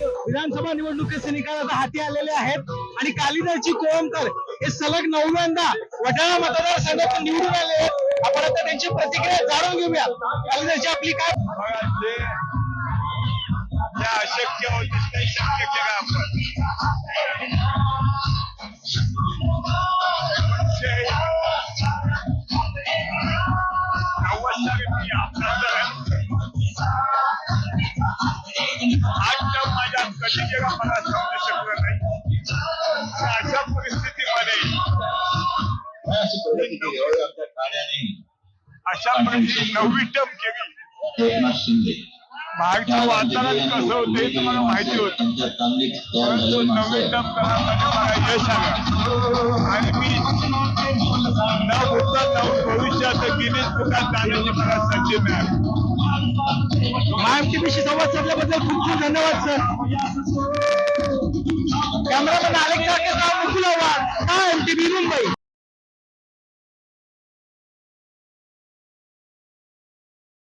विधानसभा निवडणुकीचे निकाल आता हाती आलेले आहेत. आणि कालिदासजी कोळंबकर हे सलग नवव्यांदा वडाळा मतदारसंघातून निवडून आले आहेत. आपण आता त्यांची प्रतिक्रिया जाणून घेऊया. कालिदासजी आपली काय अशक्य माझ्या कधी मला समजू शकलं नाही. अशा परिस्थितीमध्ये परिस्थिती परिस्थितीत नववी टप केली. बाहेरचं वातावरण कसं होतं तुम्हाला माहिती होत. परंतु टप मला यश आलं. आणि मी गिनीज बुकात जाण्याची मला संधी मिळाली महाएमटीपीशी संवाद साधल्याबद्दल खूप खूप धन्यवाद sir cameraman Alex Mukul Awhad महाएमटीपी Mumbai